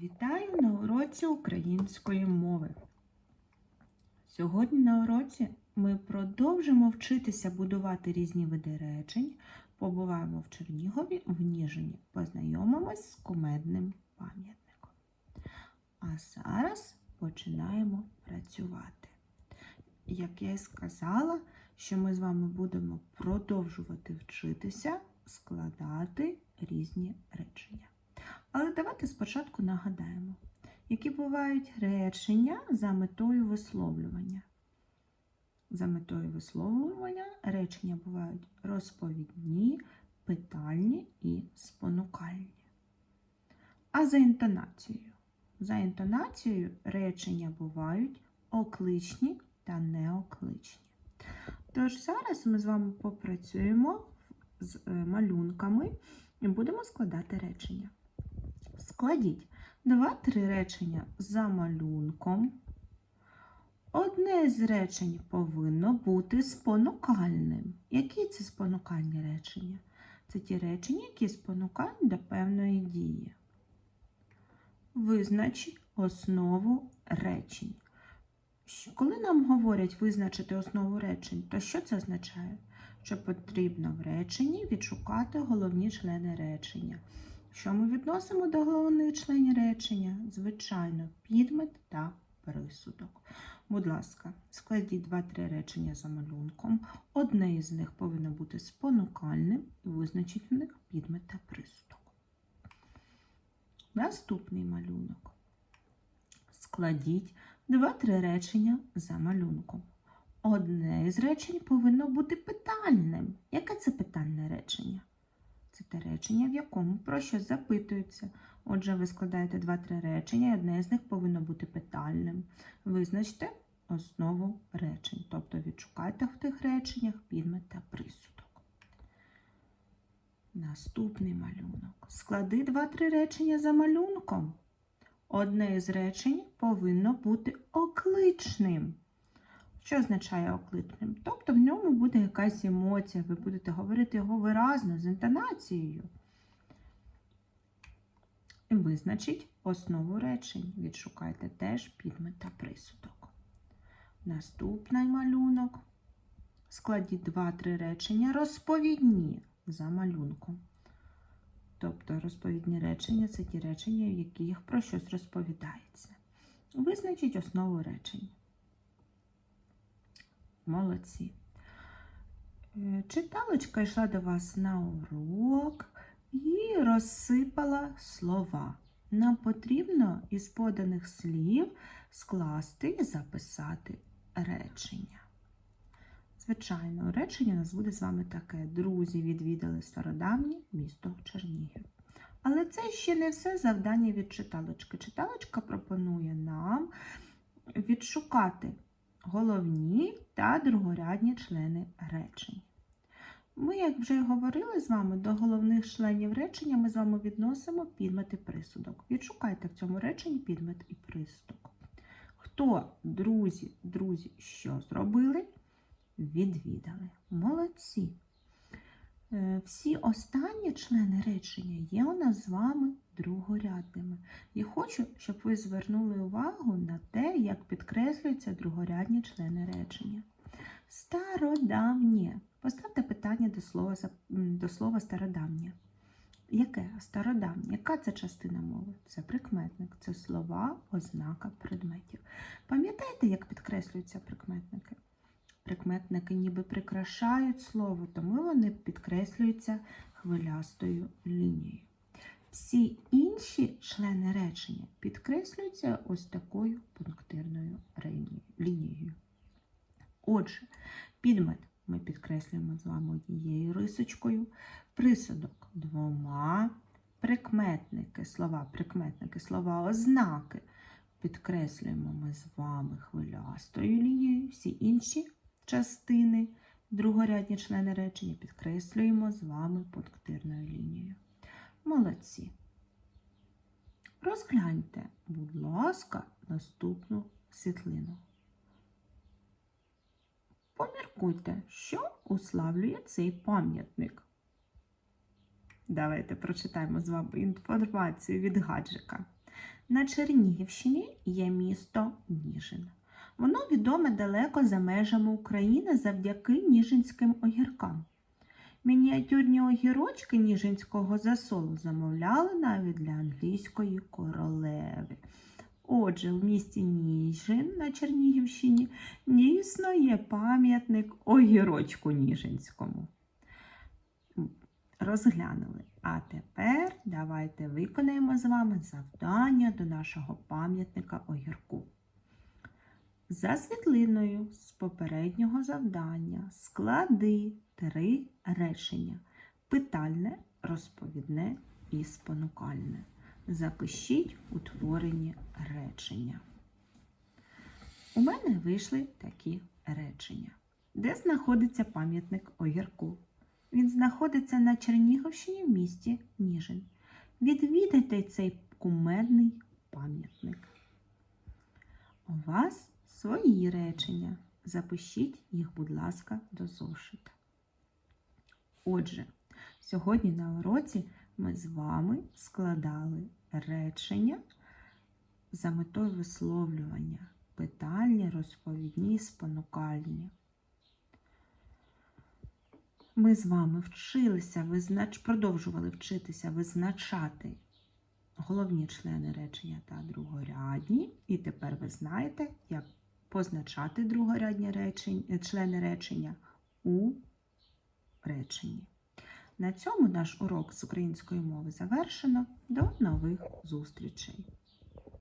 Вітаю на уроці української мови. Сьогодні на уроці ми продовжимо вчитися будувати різні види речень, побуваємо в Чернігові в Ніжині, познайомимось з кумедним пам'ятником. А зараз починаємо працювати. Як я і сказала, що ми з вами будемо продовжувати вчитися складати різні речення. Але давайте спочатку нагадаємо, які бувають речення за метою висловлювання. За метою висловлювання речення бувають розповідні, питальні і спонукальні. А за інтонацією. За інтонацією речення бувають окличні та неокличні. Тож зараз ми з вами попрацюємо з е, малюнками і будемо складати речення. Складіть два-три речення за малюнком. Одне з речень повинно бути спонукальним. Які це спонукальні речення? Це ті речення, які спонукають до певної дії. Визнач основу речень. Коли нам говорять визначити основу речень, то що це означає? Що потрібно в реченні відшукати головні члени речення. Що ми відносимо до головних членів речення? Звичайно, підмет та присудок. Будь ласка, складіть два-три речення за малюнком. Одне із них повинно бути спонукальним і визначіть в них підмет та присудок. Наступний малюнок. Складіть два-три речення за малюнком. Одне із речень повинно бути питальним. Яке це питальне речення? Це речення, в якому про щось запитується. Отже, ви складаєте два-три речення, і одне з них повинно бути питальним. Визначте основу речень, тобто відшукайте в тих реченнях підмет та присудок. Наступний малюнок. Склади два-три речення за малюнком. Одне із речень повинно бути окличним. Що означає окличним? Тобто в ньому буде якась емоція, ви будете говорити його виразно з інтонацією. І визначіть основу речень. Відшукайте теж підмет та присудок. Наступний малюнок. Складіть 2-3 речення розповідні за малюнком. Тобто розповідні речення це ті речення, в яких про щось розповідається. Визначіть основу речень. Молодці. Е, Читалочка йшла до вас на урок і розсипала слова. Нам потрібно із поданих слів скласти і записати речення. Звичайно, речення у нас буде з вами таке: друзі відвідали стародавнє місто Чернігів. Але це ще не все завдання від читалочки. Читалочка пропонує нам відшукати головні та другорядні члени речень. Ми, як вже й говорили з вами, до головних членів речення ми з вами відносимо підмет і присудок. Відшукайте в цьому реченні підмет і присудок. Хто, друзі, друзі, що зробили? Відвідали. Молодці. Е, Всі останні члени речення є у нас з вами другорядними. І хочу, щоб ви звернули увагу на те, як підкреслюються другорядні члени речення. Стародавнє. Поставте питання до слова, до слова стародавнє. Яке стародавнє? Яка це частина мови? Це прикметник, це слова, ознака предметів. Пам'ятаєте, як підкреслюються прикметники? Прикметники ніби прикрашають слово, тому вони підкреслюються хвилястою лінією. Всі інші члени речення підкреслюються ось такою пунктирною лінією. Отже, підмет ми підкреслюємо з вами однією рисочкою, присудок двома, прикметники, слова, прикметники, слова, ознаки підкреслюємо ми з вами хвилястою лінією, всі інші частини, другорядні члени речення підкреслюємо з вами пунктирною лінією. Молодці. Розгляньте, будь ласка, наступну світлину. Поміркуйте, що уславлює цей пам'ятник. Давайте прочитаємо з вами інформацію від гаджика. На Чернігівщині є місто Ніжин. Воно відоме далеко за межами України завдяки ніжинським огіркам. Мініатюрні огірочки ніжинського засолу замовляли навіть для англійської королеви. Отже, в місті Ніжин на Чернігівщині дійсно є пам'ятник огірочку Ніжинському. Розглянули. А тепер давайте виконаємо з вами завдання до нашого пам'ятника огірку. За світлиною з попереднього завдання склади три речення: питальне, розповідне і спонукальне. Запишіть утворені речення. У мене вийшли такі речення. Де знаходиться пам'ятник огірку? Він знаходиться на Чернігівщині в місті Ніжин. Відвідайте цей кумедний пам'ятник. У вас свої речення. Запишіть їх, будь ласка, до зошита. Отже, сьогодні на уроці ми з вами складали речення за метою висловлювання, питальні, розповідні, спонукальні. Ми з вами вчилися, визнач... продовжували вчитися визначати головні члени речення та другорядні. І тепер ви знаєте, як позначати другорядні речень, члени речення у реченні. На цьому наш урок з української мови завершено. До нових зустрічей!